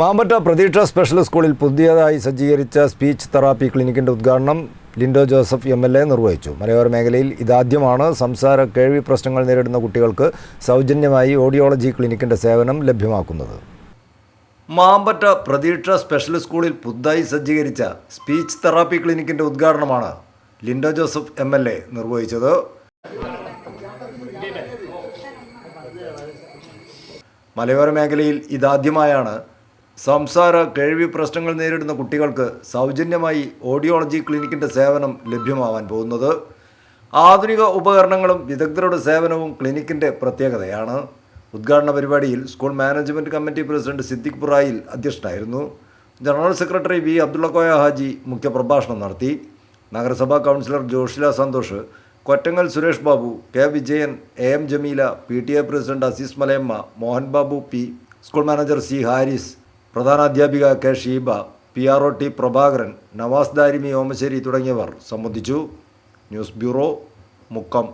മാമ്പറ്റ പ്രതീക്ഷ സ്പെഷ്യൽ സ്കൂളിൽ പുതിയതായി സജ്ജീകരിച്ച സ്പീച്ച് തെറാപ്പി ക്ലിനിക്കിന്റെ ഉദ്ഘാടനം Lindo Joseph M L A നിർവഹിച്ചു. മലയോര മേഖലയിൽ ഇതാദ്യമാണ് സംസാര കേൾവി പ്രശ്നങ്ങൾ നേരിടുന്ന കുട്ടികൾക്ക് സൗജന്യമായി ഓഡിയോളജി ക്ലിനിക്കിന്റെ സേവനം ലഭ്യമാക്കുന്നത്. മാമ്പറ്റ പ്രതീക്ഷ സ്പെഷ്യൽ സ്കൂളിൽ പുതുതായി സജ്ജീകരിച്ച സ്പീച്ച് തെറാപ്പി ക്ലിനിക്കിന്റെ ഉദ്ഘാടനമാണ് Lindo Joseph M L A നിർവഹിച്ചത്. മലയോര മേഖലയിൽ ഇതാദ്യമായാണ് സംസാര കേൾവി പ്രശ്നങ്ങൾ നേരിടുന്ന കുട്ടികൾക്ക് സൗജന്യമായി ഓഡിയോളജി ക്ലിനിക്കിന്റെ സേവനം ലഭ്യമാവാൻ പോകുന്നത്. ആധുനിക ഉപകരണങ്ങളും വിദഗ്ധരുടെ സേവനവും ക്ലിനിക്കിന്റെ പ്രത്യേകതയാണ്. ഉദ്ഘാടന പരിപാടിയിൽ school management committee president Siddique Burayil അധ്യക്ഷനായിരുന്നു. General secretary V Abdullakoya Haji മുഖ്യപ്രഭാഷണം നടത്തി. നഗരസഭാ councillor Joshila Santhosh Kottangal Suresh Babu K Vijayan A M Jameela P T A president Azeez Malayamma Mohan Babu P school manager C Haris പ്രധാനാധ്യാപിക K Sheeba P R O T Prabhakaran Navas Darimi Omassery തുടങ്ങിയവർ. സംബന്ധിച്ചു news bureau Mukkam.